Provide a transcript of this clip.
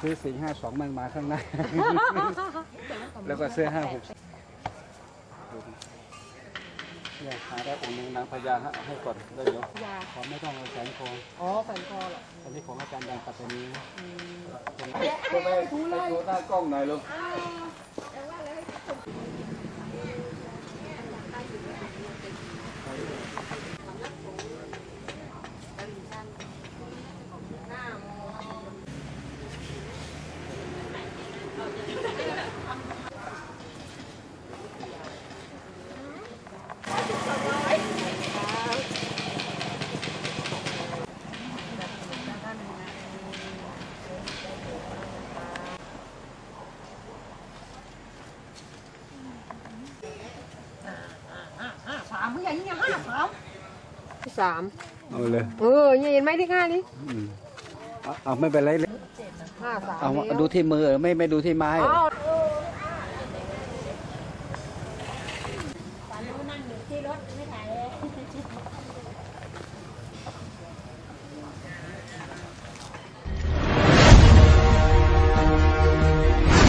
ซื้อสี่ห้าสองมันมาข้างหน้า แล้วก็ซื้อห้าหกเนี่ยหาได้องค์หนึงนางพญาฮะให้ก่อนได้เดี๋ยวยาขอไม่ต้องเอาแสงคออ๋อแฟนคอเหรออันนี้ของอาจารย์แดงปัตตานีนะไปไปดูหน้ากล้องหน่อยลูกามหญ่นี่ห้าสามที่สามเอาเลยเออเนี่ยเห็นไหมที่ห้านี่อืมเอาเอาไม่เป็นไรเลยห้าสามดูที่มือไม่ไม่ดูที่ไม้เหรอ เอา